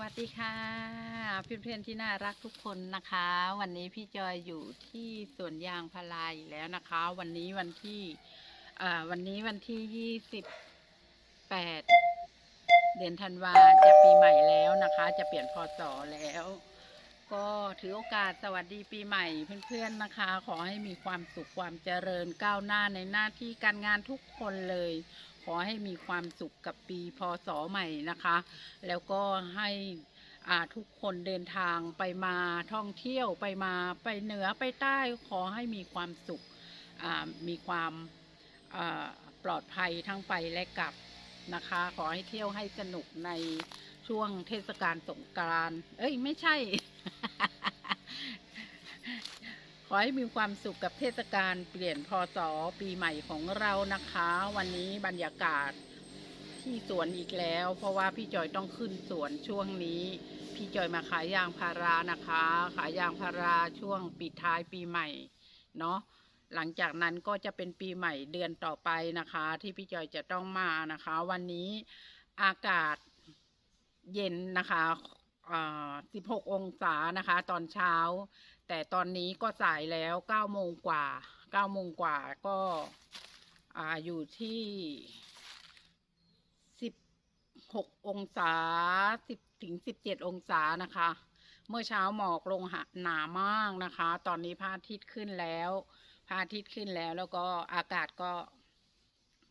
วัสดีค่ะเพื่อนๆที่น่ารักทุกคนนะคะ วันนี้พี่จอยอยู่ที่สวนยางพาราอีกแล้วนะคะ วันนี้วันที่วันนี้วันที่ยี่สิบแปดเดือนธันวาจะปีใหม่แล้วนะคะ จะเปลี่ยนพศแล้ว ก็ถือโอกาสสวัสดีปีใหม่เพื่อนๆนะคะ ขอให้มีความสุขความเจริญก้าวหน้าในหน้าที่การงานทุกคนเลย ขอให้มีความสุขกับปีพศใหม่นะคะ แล้วก็ให้ทุกคนเดินทางไปมาท่องเที่ยวไปมาไปเหนือไปใต้ขอให้มีความสุขมีความปลอดภัยทั้งไปและกลับนะคะ ขอให้เที่ยวให้สนุกในช่วงเทศกาลสงกรานต์เอ้ย ไม่ใช่ อให้มีความสุขกับเทศกาลเปลี่ยนพศปีใหม่ของเรานะคะ วันนี้บรรยากาศที่สวนอีกแล้ว เพราะว่าพี่จอยต้องขึ้นสวนช่วงนี้ พี่จอยมาขายยางพารานะคะ ขายยางพาราช่วงปิดท้ายปีใหม่เนาะหลังจากนั้นก็จะเป็นปีใหม่เดือนต่อไปนะคะ ที่พี่จอยจะต้องมานะคะ วันนี้อากาศเย็นนะคะ 16 องศานะคะ ตอนเช้า แต่ตอนนี้ก็สายแล้ว9โมงกว่า9โมงกว่าก็อ่าอยู่ที่สิบหกองศาสิถึงสิบเจ็ดองศานะคะ เมื่อเช้าหมอกลงหหนามากนะคะ ตอนนี้พระอาทิตย์ขึ้นแล้วพระอาทิตย์ขึ้นแล้วแล้วก็อากาศก็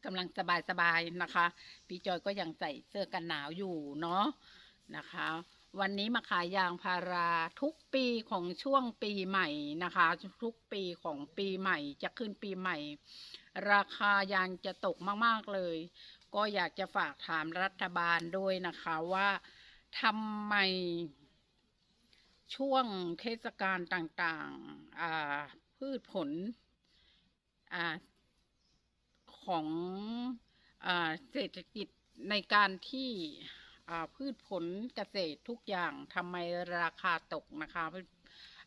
กำลังสบายๆนะคะ พี่จอยก็ยังใส่เสื้อกันหนาวอยู่เนาะนะคะ วันนี้มาขายยางพาราทุกปีของช่วงปีใหม่นะคะ ทุกปีของปีใหม่ จะขึ้นปีใหม่ ราคายางจะตกมากๆเลย ก็อยากจะฝากถามรัฐบาลด้วยนะคะว่าทำไมช่วงเทศกาลต่างๆพืชผลอของอเศรษฐกิจในการที่ พืชผลเกษตรทุกอย่างทำไมราคาตกนะคะ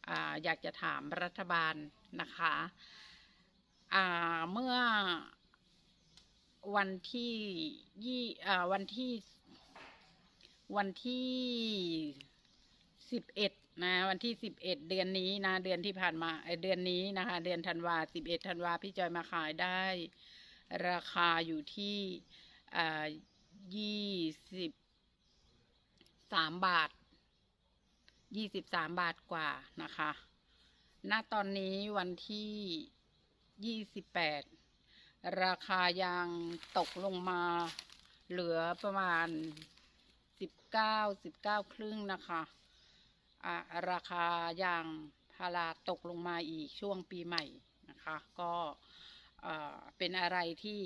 ออยากจะถามรัฐบาลนะคะเมื่อวันที่ยี่วันที่วันที่สิบเอ็ดนะวันที่สิบเอ็ดเดือนนี้นะเดือนที่ผ่านมาเดือนนี้นะคะ เดือนธันวาสิบเอ็ดธันวาพี่จอยมาขายได้ ราคาอยู่ที่ยี่สิบ สามบาทยี่สิบสามบาทกว่านะคะ ณ ตอนนี้วันที่ยี่สิบแปดราคายางตกลงมาเหลือประมาณสิบเก้าสิบเก้าครึ่งนะคะอ่าราคายางพาราตกลงมาอีกช่วงปีใหม่นะคะ ก็เป็นอะไรที่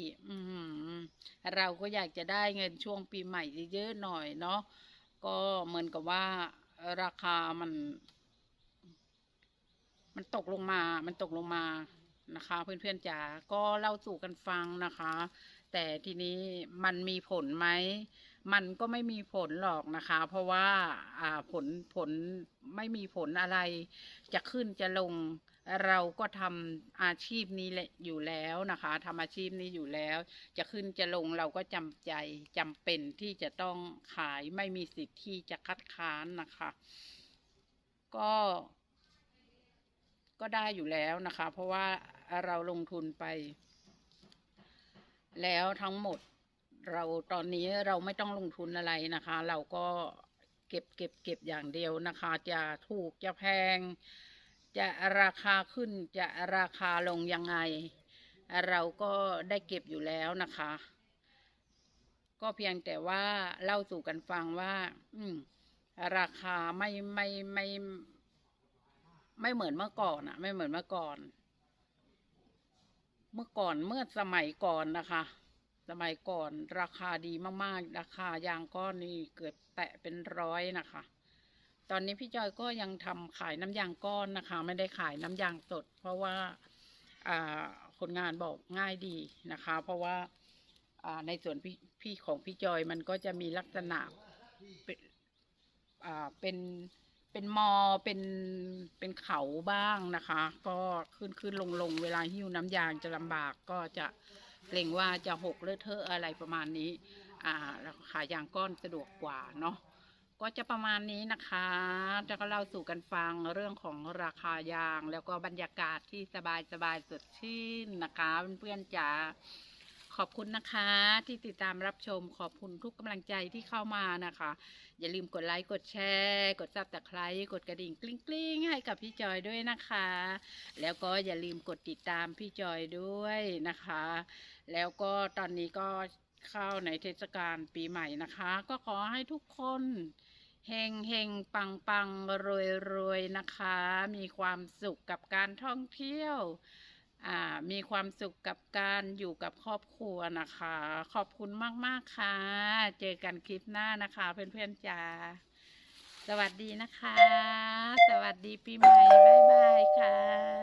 เราก็อยากจะได้เงินช่วงปีใหม่เยอะๆหน่อยเนาะ ก็เหมือนกับว่าราคามัน มันตกลงมา มันตกลงมานะคะ เพื่อนๆจ๋าก็เล่าสู่กันฟังนะคะ แต่ทีนี้มันมีผลไหม มันก็ไม่มีผลหรอกนะคะ เพราะว่า อ่าผลผลไม่มีผลอะไร จะขึ้นจะลง เราก็ทำอาชีพนี้แหละอยู่แล้วนะคะทำอาชีพนี้อยู่แล้ว จะขึ้นจะลงเราก็จำใจจำเป็นที่จะต้องขายไม่มีสิทธิ์ที่จะคัดค้านนะคะ ก็ ก็ได้อยู่แล้วนะคะ เพราะว่าเราลงทุนไป แล้วทั้งหมดเราตอนนี้เราไม่ต้องลงทุนอะไรนะคะ เราก็เก็บเก็บเก็บอย่างเดียวนะคะ จะถูกจะแพง จะราคาขึ้นจะราคาลงยังไง เราก็ได้เก็บอยู่แล้วนะคะ ก็เพียงแต่ว่าเล่าสู่กันฟังว่า อืม ราคาไม่ไม่ไม่ ไม่เหมือนเมื่อก่อนอะไม่เหมือนเมื่อก่อน เมื่อก่อนเมื่อสมัยก่อนนะคะ สมัยก่อนราคาดีมากๆ ราคายางก้อนนี่เกือบแตะเป็นร้อยนะคะ ตอนนี้พี่จอยก็ยังทำขายน้ำยางก้อนนะคะ ไม่ได้ขายน้ำยางสด เพราะว่าคนงานบอกง่ายดีนะคะ เพราะว่าในส่วนพี่พี่ของพี่จอยมันก็จะมีลักษณะเป็นเป็นมอเป็นเป็นเขาบ้างนะคะ ก็ขึ้นขึ้นลงลงเวลาหิ้วน้ำยางจะลำบากก็จะเกรงว่าจะหกเลอะเทอะอะไรประมาณนี้ อ่าขายยางก้อนสะดวกกว่าเนาะ ก็จะประมาณนี้นะคะจะก็เล่าสู่กันฟังเรื่องของราคายาง แล้วก็บรรยากาศที่สบายสบายๆสดชื่นนะคะเพื่อนๆจ๋าขอบคุณนะคะที่ติดตามรับชมขอบคุณทุกกำลังใจที่เข้ามานะคะ อย่าลืมกดไลค์กดแชร์ กดซับตะไคร้กดกระดิ่งกลิ้งๆให้กับพี่จอยด้วยนะคะ แล้วก็อย่าลืมกดติดตามพี่จอยด้วยนะคะ แล้วก็ตอนนี้ก็ เข้าในเทศกาลปีใหม่นะคะ ก็ขอให้ทุกคนเฮงเฮงปังปังรวยรวยนะคะ มีความสุขกับการท่องเที่ยวอ่ามีความสุขกับการอยู่กับครอบครัวนะคะ ขอบคุณมาก ๆ ค่ะ เจอกันคลิปหน้านะคะ เพื่อนๆจ๋าสวัสดีนะคะ สวัสดีปีใหม่ บ๊ายบายค่ะ